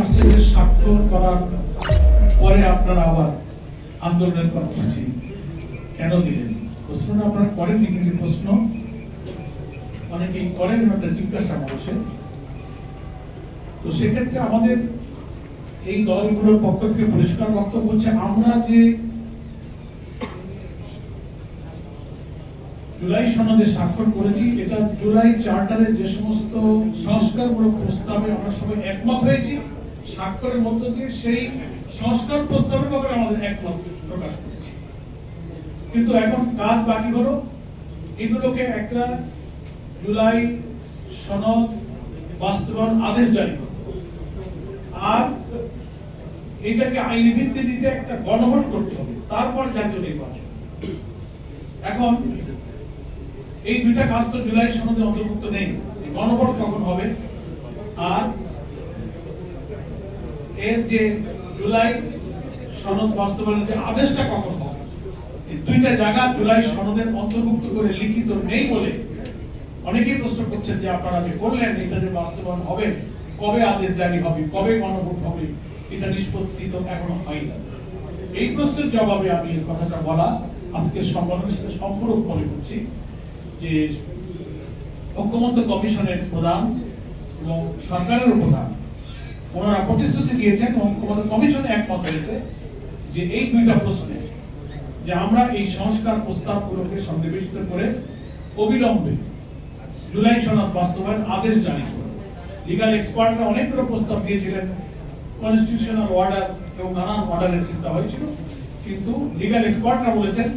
আসছে যে স্বাক্ষর করার পরে আপনারা আবার আন্দোলনের কর্মসূচি কেন দিলেন? প্রশ্নটা আপনারা করেননি, কিন্তু প্রশ্ন অনেকেই করেন একটা জিজ্ঞাসা তো সেক্ষেত্রে আমাদের এই দলগুলোর পক্ষ থেকে পরিষ্কার বক্তব্য হচ্ছে, আমরা যে জুলাই সনদে স্বাক্ষর করেছি। এটা জুলাই চার্টারের যে সমস্ত সংস্কারমূলক প্রস্তাবে আমরা সবাই একমত হয়েছি। স্বাক্ষরের মধ্য দিয়ে সেই সংস্কার প্রস্তাবের ব্যাপারে আমাদের একমত প্রকাশ করেছি। কিন্তু এখন কাজ বাকি হলো। এগুলোকে একটা জুলাই সনদ বাস্তবায়ন আদেশ জারি করতে হবে। আর এটাকে আইনি ভিত্তি দিতে একটা গণভোট করতে হবে। তারপর জাতীয় নির্বাচন। এখন এই দুইটা কাজ তো জুলাই সনদে অন্তর্ভুক্ত নেই। গণভোট কখন হবে? আর এর যে জুলাই সনদ বাস্তবায়নের যে আদেশটা কখন হবে? দুইটা জায়গা জুলাই সনদের অন্তর্ভুক্ত করে লিখিত নেই বলে অনেকেই প্রশ্ন করছেন যে আপনারা যে করলেন এটা যে বাস্তবায়ন হবে, কবে আদেশ জারি হবে, কবে গণভোট হবে, এটা নিষ্পত্তি তো এখনও হয় না এই প্রশ্নের জবাবে আমি এই কথাটা বলা আজকের সম্মেলনের সাথে সম্পূর্ণ মনে করছি। যে ঐক্যমত্য কমিশনের প্রধান এবং সরকারের প্রধান, ওনারা প্রতিশ্রুতি দিয়েছেন ঐক্যমত্য কমিশন একমত হয়েছে যে এই দুইটা প্রশ্নে যে আমরা এই সংস্কার প্রস্তাবগুলোকে সন্নিবেশিত করে অবিলম্বে জুলাই সনদ বাস্তবায়ন আদেশ জারি করব। লিগাল এক্সপার্টরা অনেকগুলো প্রস্তাব দিয়েছিলেন কনস্টিটিউশনাল অর্ডার এবং নানান অর্ডারের চিন্তা হয়েছিল, কিন্তু লিগাল এক্সপার্টরা বলেছেন